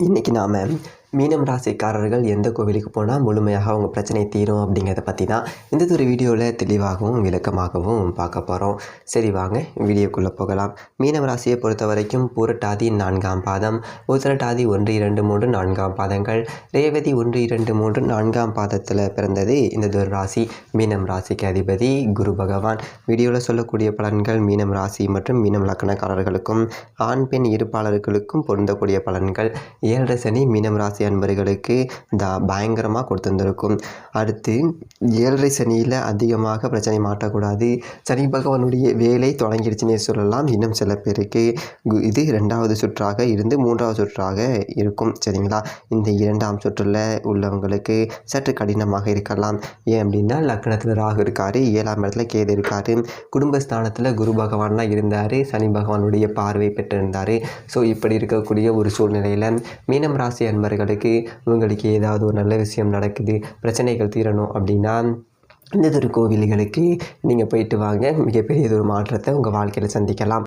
inhägname மீனம் ராசிக்காரர்கள் எந்த கோவிலுக்கு போனால் முழுமையாக அவங்க பிரச்சனை தீரும் அப்படிங்கிறத பற்றி தான் இந்த ஒரு வீடியோவில் தெளிவாகவும் விளக்கமாகவும் பார்க்க போகிறோம் சரி வாங்க வீடியோக்குள்ளே போகலாம். மீனம் ராசியை பொறுத்த வரைக்கும் பூரட்டாதி நான்காம் பாதம் உத்திரட்டாதி ஒன்று இரண்டு மூன்று நான்காம் பாதங்கள். ரேவதி ஒன்று இரண்டு மூன்று நான்காம் பாதத்தில் பிறந்தது இந்த ஒரு ராசி. மீனம் ராசிக்கு அதிபதி குரு பகவான். வீடியோவில் சொல்லக்கூடிய பலன்கள் மீனம் ராசி மற்றும் மீனம் லக்கணக்காரர்களுக்கும் ஆண் பெண் இருப்பாளர்களுக்கும் பொருந்தக்கூடிய பலன்கள். ஏழரை சனி மீனம் ராசி அன்பர்களுக்கு இந்த பயங்கரமாக கொடுத்துருந்துருக்கும். அடுத்து ஏழரை சனியில் அதிகமாக பிரச்சனை மாட்டக்கூடாது சனி பகவானுடைய வேலை தொடங்கிடுச்சுன்னே சொல்லலாம். இன்னும் சில பேருக்கு கு- இது ரெண்டாவது சுற்றாக இருந்து மூன்றாவது சுற்றாக இருக்கும். சரிங்களா? இந்த இரண்டாம் சுற்றில் உள்ளவங்களுக்கு சற்று கடினமாக இருக்கலாம். ஏன் அப்படின்னா லக்னத்தில் ராகு இருக்கார் ஏழாம் இடத்துல கேது இருக்கார். குடும்பஸ்தானத்தில் குரு பகவான்லாம் இருந்தார் சனி பகவானுடைய பார்வை பெற்றிருந்தார். ஸோ இப்படி இருக்கக்கூடிய ஒரு சூழ்நிலையில் மீனம் ராசி அன்பர்கள் அன்பர்களுக்கு உங்களுக்கு ஏதாவது ஒரு நல்ல விஷயம் நடக்குது பிரச்சனைகள் தீரணும் அப்படின்னா இந்த கோவில்களுக்கு நீங்கள் போயிட்டு வாங்க. மிகப்பெரிய ஒரு மாற்றத்தை உங்கள் வாழ்க்கையில் சந்திக்கலாம்.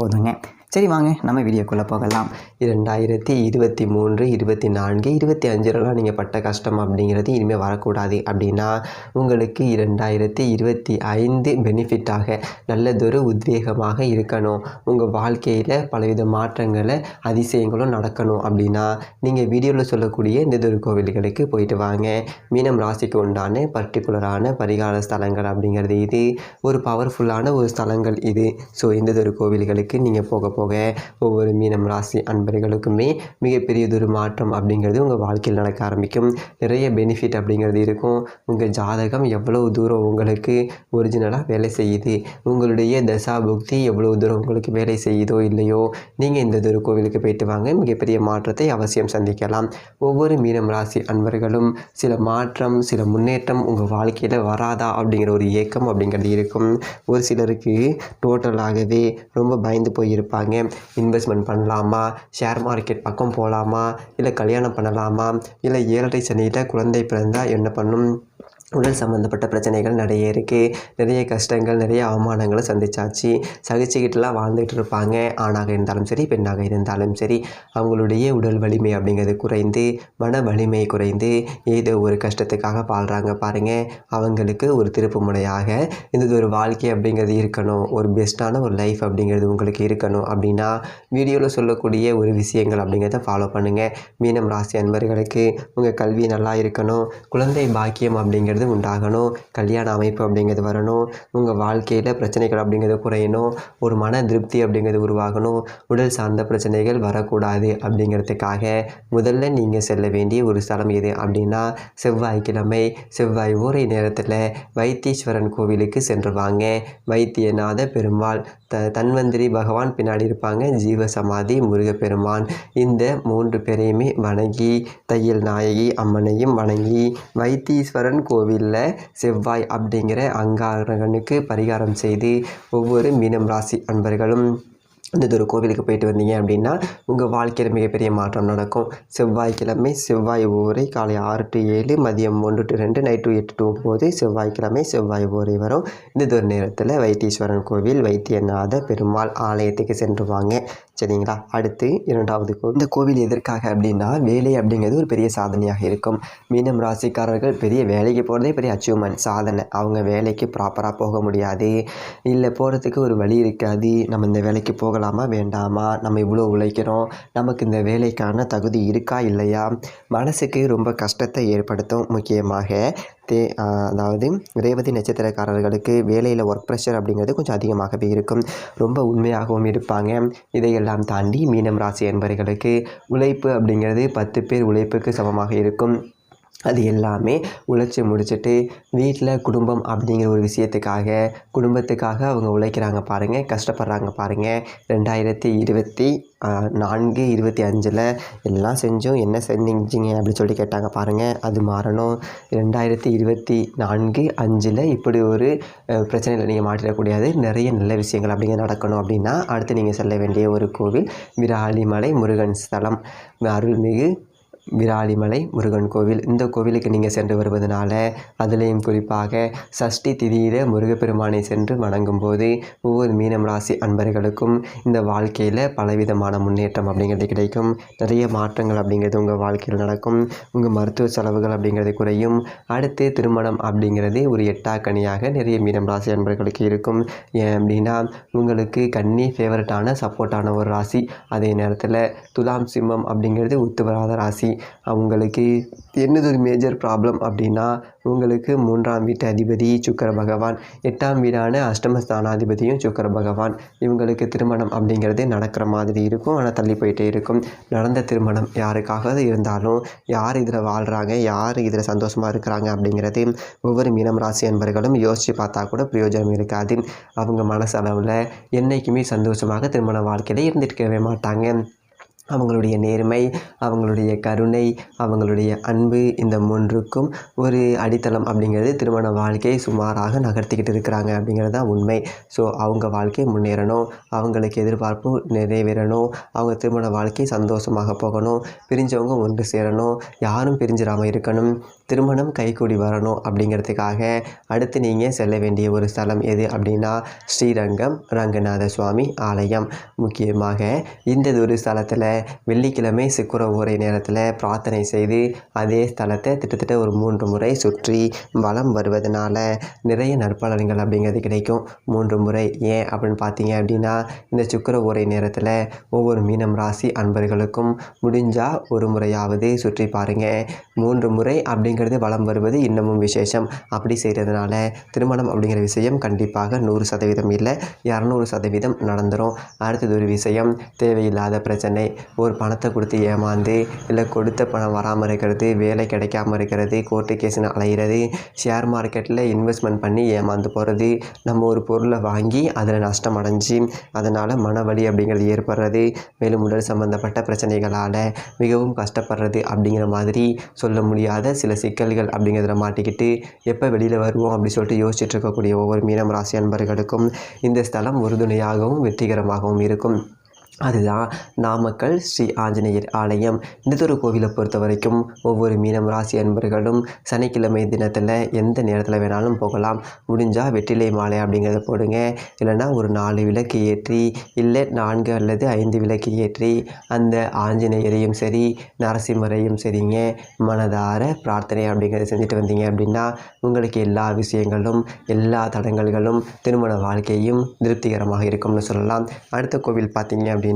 போதுங்க. சரி வாங்க நம்ம வீடியோக்குள்ளே போகலாம். இரண்டாயிரத்தி இருபத்தி மூன்று இருபத்தி நான்கு இருபத்தி அஞ்சுலலாம் நீங்கள் பட்ட கஷ்டம் அப்படிங்கிறது இனிமேல் வரக்கூடாது. அப்படின்னா உங்களுக்கு இரண்டாயிரத்தி இருபத்தி ஐந்து பெனிஃபிட்டாக நல்லதொரு உத்வேகமாக இருக்கணும். உங்கள் வாழ்க்கையில் பலவித மாற்றங்களை அதிசயங்களும் நடக்கணும் அப்படின்னா நீங்கள் வீடியோவில் சொல்லக்கூடிய இந்த கோவில்களுக்கு போயிட்டு வாங்க. மீனம் ராசிக்கு உண்டான பர்டிகுலரான பரிகார ஸ்தலங்கள் அப்படிங்கிறது இது. ஒரு பவர்ஃபுல்லான ஒரு ஸ்தலங்கள் இது. ஸோ இந்த கோவில்களுக்கு கோவில்களுக்கு நீங்கள் போக போக ஒவ்வொரு மீனம் ராசி அன்பர்களுக்குமே மிகப்பெரியதொரு மாற்றம் அப்படிங்கிறது உங்கள் வாழ்க்கையில் நடக்க ஆரம்பிக்கும். நிறைய பெனிஃபிட் அப்படிங்கிறது இருக்கும். உங்கள் ஜாதகம் எவ்வளவு தூரம் உங்களுக்கு ஒரிஜினலாக வேலை செய்யுது? உங்களுடைய தசா புக்தி எவ்வளவு தூரம் உங்களுக்கு வேலை செய்யுதோ இல்லையோ நீங்கள் இந்த தூர கோவிலுக்கு போயிட்டு வாங்க. மிகப்பெரிய மாற்றத்தை அவசியம் சந்திக்கலாம். ஒவ்வொரு மீனம் ராசி அன்பர்களும் சில மாற்றம் சில முன்னேற்றம் உங்கள் வாழ்க்கையில் வராதா அப்படிங்கிற ஒரு ஏக்கம் அப்படிங்கிறது இருக்கும். ஒரு சிலருக்கு டோட்டலாகவே ரொம்ப பயந்து போயிருப்பாங்க. இன்வெஸ்ட்மெண்ட் பண்ணலாமா? ஷேர் மார்க்கெட் பக்கம் போகலாமா இல்லை கல்யாணம் பண்ணலாமா? இல்லை ஏழரை சனியில் குழந்தை பிறந்தால் என்ன பண்ணும்? உடல் சம்மந்தப்பட்ட பிரச்சனைகள் நிறைய இருக்குது நிறைய கஷ்டங்கள் நிறைய அவமானங்களை சந்திச்சாச்சு. சகிச்சுக்கிட்டுலாம் வாழ்ந்துகிட்டு இருப்பாங்க. ஆணாக இருந்தாலும் சரி பெண்ணாக இருந்தாலும் சரி. அவங்களுடைய உடல் வலிமை அப்படிங்கிறது குறைந்து மன வலிமை குறைந்து ஏதோ ஒரு கஷ்டத்துக்காக வாழ்கிறாங்க பாருங்கள் அவங்களுக்கு ஒரு திருப்பு முனையாக இந்த ஒரு வாழ்க்கை அப்படிங்கிறது இருக்கணும். ஒரு பெஸ்ட்டான ஒரு லைஃப் அப்படிங்கிறது உங்களுக்கு இருக்கணும். அப்படின்னா வீடியோவில் சொல்லக்கூடிய ஒரு விஷயங்கள் அப்படிங்கிறத ஃபாலோ பண்ணுங்கள் மீனம் ராசி அன்பர்களுக்கு உங்கள் கல்வி நல்லா இருக்கணும். குழந்தை பாக்கியம் அப்படிங்கிறது உண்டாகணும் கல்யாண அமைப்பு அப்படிங்கிறது வரணும் உங்கள் வாழ்க்கையில் பிரச்சனைகள் அப்படிங்கிறது குறையணும் ஒரு மன திருப்தி அப்படிங்கிறது உருவாகணும் உடல் சார்ந்த பிரச்சனைகள் வரக்கூடாது அப்படிங்கிறதுக்காக முதல்ல நீங்கள் செல்ல வேண்டிய ஒரு ஸ்தலம் எது அப்படின்னா செவ்வாய்க்கிழமை செவ்வாய் ஓரை நேரத்தில் வைத்தீஸ்வரன் கோவிலுக்கு சென்று வாங்க. வைத்தியநாத பெருமாள் த தன்வந்திரி பகவான் பின்னாடி இருப்பாங்க. ஜீவசமாதி முருகப்பெருமான். இந்த மூன்று பேரையுமே வணங்கி தையல் நாயகி அம்மனையும் வணங்கி வைத்தீஸ்வரன் கோவில் கோவிலில் செவ்வாய் அப்படிங்கிற அங்காரகனுக்கு பரிகாரம் செய்து ஒவ்வொரு மீனம் ராசி அன்பர்களும் இந்த ஒரு கோவிலுக்கு போயிட்டு வந்தீங்க அப்படின்னா உங்கள் வாழ்க்கையில் மிகப்பெரிய மாற்றம் நடக்கும். செவ்வாய்க்கிழமை செவ்வாய் ஊரை காலை ஆறு டு ஏழு மதியம் ஒன்று டு ரெண்டு நைட் டு எட்டு டு ஒம்பது செவ்வாய்க்கிழமை செவ்வாய் ஊரை வரும். இந்த ஒரு நேரத்தில் வைத்தீஸ்வரன் கோவில் வைத்தியநாத பெருமாள் ஆலயத்துக்கு சென்று வாங்க. சரிங்களா? அடுத்து இரண்டாவது கோவில் இந்த கோவில் எதற்காக அப்படின்னா வேலை அப்படிங்கிறது ஒரு பெரிய சாதனையாக இருக்கும். மீனம் ராசிக்காரர்கள் பெரிய வேலைக்கு போகிறதே பெரிய அச்சீவ்மெண்ட் சாதனை. அவங்க வேலைக்கு ப்ராப்பராக போக முடியாது. இல்லை போகிறதுக்கு ஒரு வழி இருக்காது. நம்ம இந்த வேலைக்கு போகலாம் வேண்டாமா? நம்ம இவ்வளோ உழைக்கிறோம். நமக்கு இந்த வேலைக்கான தகுதி இருக்கா இல்லையா? மனசுக்கு ரொம்ப கஷ்டத்தை ஏற்படுத்தும் முக்கியமாக. தே அதாவது ரேவதி நட்சத்திரக்காரர்களுக்கு வேலையில் ஒர்க் ப்ரெஷர் அப்படிங்கிறது கொஞ்சம் அதிகமாகவே இருக்கும். ரொம்ப உண்மையாகவும் இருப்பாங்க. இதையெல்லாம் தாண்டி மீனம் ராசி என்பவர்களுக்கு உழைப்பு அப்படிங்கிறது பத்து பேர் உழைப்புக்கு சமமாக இருக்கும். அது எல்லாமே உழைச்சி முடிச்சுட்டு வீட்டில் குடும்பம் அப்படிங்கிற ஒரு விஷயத்துக்காக குடும்பத்துக்காக அவங்க உழைக்கிறாங்க பாருங்கள் கஷ்டப்படுறாங்க பாருங்கள் ரெண்டாயிரத்தி இருபத்தி நான்கு இருபத்தி அஞ்சில் எல்லாம் செஞ்சும். என்ன செஞ்சீங்க அப்படின்னு சொல்லி கேட்டாங்க பாருங்கள் அது மாறணும். ரெண்டாயிரத்தி இருபத்தி நான்கு அஞ்சில் இப்படி ஒரு பிரச்சனையில் நீங்கள் மாட்டிடக்கூடாது. நிறைய நல்ல விஷயங்கள் அப்படிங்க நடக்கணும் அப்படின்னா அடுத்து நீங்கள் செல்ல வேண்டிய ஒரு கோவில் விராலிமலை முருகன் ஸ்தலம். அருள்மிகு விராலிமலை முருகன் கோவில். இந்த கோவிலுக்கு நீங்கள் சென்று வருவதனால அதுலேயும் குறிப்பாக சஷ்டி திதியில் முருகப்பெருமானை சென்று வணங்கும் போது ஒவ்வொரு மீனம் ராசி அன்பர்களுக்கும் இந்த வாழ்க்கையில் பலவிதமான முன்னேற்றம் அப்படிங்கிறது கிடைக்கும். நிறைய மாற்றங்கள் அப்படிங்கிறது உங்கள் வாழ்க்கையில் நடக்கும். உங்கள் மருத்துவ செலவுகள் அப்படிங்கிறது குறையும். அடுத்து திருமணம் அப்படிங்கிறது ஒரு எட்டாக்கனியாக நிறைய மீனம் ராசி அன்பர்களுக்கு இருக்கும். ஏன் அப்படின்னா உங்களுக்கு கன்னி ஃபேவரட்டான சப்போர்ட்டான ஒரு ராசி. அதே நேரத்தில் துலாம் சிம்மம் அப்படிங்கிறது ஒத்து வராத ராசி. அவங்களுக்கு என்னது ஒரு மேஜர் ப்ராப்ளம் அப்படின்னா உங்களுக்கு மூன்றாம் வீட்டு அதிபதி சுக்கர பகவான் எட்டாம் வீடான அஷ்டமஸ்தானாதிபதியும் சுக்கர பகவான். இவங்களுக்கு திருமணம் அப்படிங்கிறது நடக்கிற மாதிரி இருக்கும் ஆனால் தள்ளி போயிட்டே இருக்கும். நடந்த திருமணம் யாருக்காக இருந்தாலும் யார் இதில் வாழ்கிறாங்க யார் இதில் சந்தோஷமாக இருக்கிறாங்க அப்படிங்கிறது ஒவ்வொரு மீனம் ராசி அன்பர்களும் யோசித்து பார்த்தா கூட பிரயோஜனம் இருக்காது. அவங்க மனசளவில் என்றைக்குமே சந்தோஷமாக திருமண வாழ்க்கையில் இருந்துட்டு மாட்டாங்க. அவங்களுடைய நேர்மை அவங்களுடைய கருணை அவங்களுடைய அன்பு இந்த மூன்றுக்கும் ஒரு அடித்தளம் அப்படிங்கிறது திருமண வாழ்க்கையை சுமாராக நகர்த்திக்கிட்டு இருக்கிறாங்க அப்படிங்கிறது தான் உண்மை. ஸோ அவங்க வாழ்க்கை முன்னேறணும் அவங்களுக்கு எதிர்பார்ப்பு நிறைவேறணும் அவங்க திருமண வாழ்க்கை சந்தோஷமாக போகணும் பிரிஞ்சவங்க ஒன்று சேரணும் யாரும் பிரிஞ்சிடாமல் இருக்கணும் திருமணம் கைகூடி வரணும் அப்படிங்கிறதுக்காக அடுத்து நீங்கள் செல்ல வேண்டிய ஒரு ஸ்தலம் எது அப்படின்னா ஸ்ரீரங்கம் ரங்கநாத சுவாமி ஆலயம். முக்கியமாக இந்த ஒரு ஸ்தலத்தில் வெள்ளிக்கிழமை சுக்கிர ஓரை நேரத்தில் பிரார்த்தனை செய்து அதே ஸ்தலத்தை கிட்டத்தட்ட ஒரு மூன்று முறை சுற்றி வலம் வருவதனால நிறைய நற்பலன்கள் அப்படிங்கிறது கிடைக்கும். மூன்று முறை ஏன் அப்படின்னு பார்த்தீங்க அப்படின்னா இந்த சுக்கிர ஓரை நேரத்தில் ஒவ்வொரு மீனம் ராசி அன்பர்களுக்கும் முடிஞ்சால் ஒரு முறையாவது சுற்றி பாருங்கள் மூன்று முறை அப்படிங்கிறது வளம் வருவது இன்னமும் விசேஷம். அப்படி செய்கிறதுனால திருமணம் அப்படிங்கிற விஷயம் கண்டிப்பாக நூறு சதவீதம் இல்லை இரநூறு சதவீதம் நடந்துடும் அடுத்தது ஒரு விஷயம் தேவையில்லாத பிரச்சனை. ஒரு பணத்தை கொடுத்து ஏமாந்து இல்லை கொடுத்த பணம் வராமல் இருக்கிறது வேலை கிடைக்காம இருக்கிறது கோர்ட்டு கேஸ்னு அலைகிறது ஷேர் மார்க்கெட்டில் இன்வெஸ்ட்மெண்ட் பண்ணி ஏமாந்து போகிறது நம்ம ஒரு பொருளை வாங்கி அதில் நஷ்டம் அடைஞ்சு அதனால் மனவலி அப்படிங்கிறது ஏற்படுறது மேலும் உடல் சம்பந்தப்பட்ட பிரச்சனைகளால் மிகவும் கஷ்டப்படுறது அப்படிங்கிற மாதிரி சொல்ல முடியாத சில சிக்கல்கள் அப்படிங்கிறதுல மாட்டிக்கிட்டு எப்போ வெளியில் வருவோம் அப்படின்னு சொல்லிட்டு யோசிச்சுட்டு இருக்கக்கூடிய ஒவ்வொரு மீனம் ராசி அன்பர்களுக்கும் இந்த ஸ்தலம் உறுதுணையாகவும் வெற்றிகரமாகவும் இருக்கும். அதுதான். நாமக்கல் ஸ்ரீ ஆஞ்சநேயர் ஆலயம். இந்ததொரு கோவிலை பொறுத்த வரைக்கும் ஒவ்வொரு மீனம் ராசி அன்பர்களும் சனிக்கிழமை தினத்தில் எந்த நேரத்தில் வேணாலும் போகலாம். முடிஞ்சால் வெற்றிலை மாலை அப்படிங்கிறத போடுங்க. இல்லைன்னா ஒரு நாலு விளக்கு ஏற்றி இல்லை நான்கு அல்லது ஐந்து விளக்கு ஏற்றி அந்த ஆஞ்சநேயரையும் சரி நரசிம்மரையும் சரிங்க. மனதார பிரார்த்தனை அப்படிங்கிறத செஞ்சுட்டு வந்தீங்க அப்படின்னா உங்களுக்கு எல்லா விஷயங்களும் எல்லா தடங்கல்களும் திருமண வாழ்க்கையும் திருப்திகரமாக இருக்கும்னு சொல்லலாம். அடுத்த கோவில் பார்த்தீங்க அப்படின்னா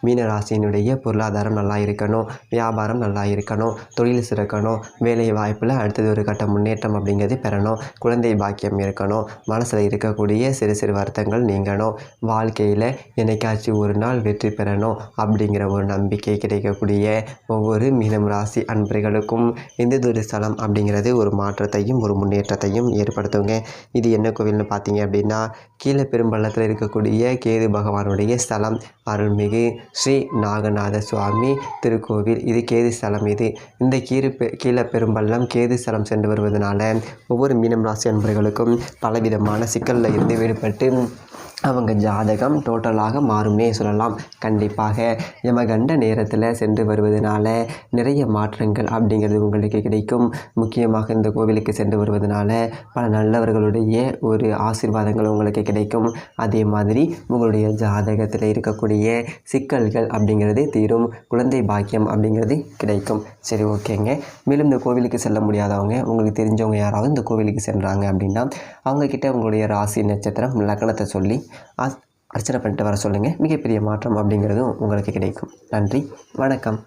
மீன ராசியினுடைய பொருளாதாரம் நல்லா இருக்கணும் வியாபாரம் நல்லா இருக்கணும் தொழில் சிறக்கணும் வேலை வாய்ப்பில் அடுத்தது ஒரு கட்ட முன்னேற்றம் அப்படிங்கிறது பெறணும் குழந்தை பாக்கியம் இருக்கணும் மனசில் இருக்கக்கூடிய சிறு சிறு வருத்தங்கள் நீங்கணும் வாழ்க்கையில் என்னைக்காச்சும் ஒரு நாள் வெற்றி பெறணும் அப்படிங்கிற ஒரு நம்பிக்கை கிடைக்கக்கூடிய ஒவ்வொரு மீனம் ராசி அன்பர்களுக்கும் இந்த ஸ்தலம் அப்படிங்கிறது ஒரு மாற்றத்தையும் ஒரு முன்னேற்றத்தையும் ஏற்படுத்துங்க. இது என்ன கோவில்னு பார்த்தீங்க அப்படின்னா கீழே பெரும்பள்ளத்தில் இருக்கக்கூடிய கேது பகவானுடைய ஸ்தலம் அருள் அருள்மிகு ஸ்ரீ நாகநாத சுவாமி திருக்கோவில். இது கேது ஸ்தலம் இது. இந்த கீழே பெ கீழே பெரும்பள்ளம் கேது ஸ்தலம் சென்று வருவதனால ஒவ்வொரு மீனம் ராசி அன்பர்களுக்கும் பலவிதமான சிக்கலில் இருந்து விடுபட்டு அவங்க ஜாதகம் டோட்டலாக மாறும்னே சொல்லலாம். கண்டிப்பாக யமகண்ட நேரத்தில் சென்று வருவதனால நிறைய மாற்றங்கள் அப்படிங்கிறது உங்களுக்கு கிடைக்கும். முக்கியமாக இந்த கோவிலுக்கு சென்று வருவதனால பல நல்லவர்களுடைய ஒரு ஆசீர்வாதங்கள் உங்களுக்கு கிடைக்கும். அதே மாதிரி உங்களுடைய ஜாதகத்தில் இருக்கக்கூடிய சிக்கல்கள் அப்படிங்கிறது தீரும். குழந்தை பாக்கியம் அப்படிங்கிறது கிடைக்கும். சரி ஓகேங்க. மேலும் இந்த கோவிலுக்கு செல்ல முடியாதவங்க உங்களுக்கு தெரிஞ்சவங்க யாராவது இந்த கோவிலுக்கு சென்றாங்க அப்படின்னா அவங்கக்கிட்ட உங்களுடைய ராசி நட்சத்திரம் லக்னத்தை சொல்லி அர்ச்சனை பண்ணிட்டு வர சொல்லுங்கள் மிகப்பெரிய மாற்றம் அப்படிங்கிறதும் உங்களுக்கு கிடைக்கும். நன்றி. வணக்கம்.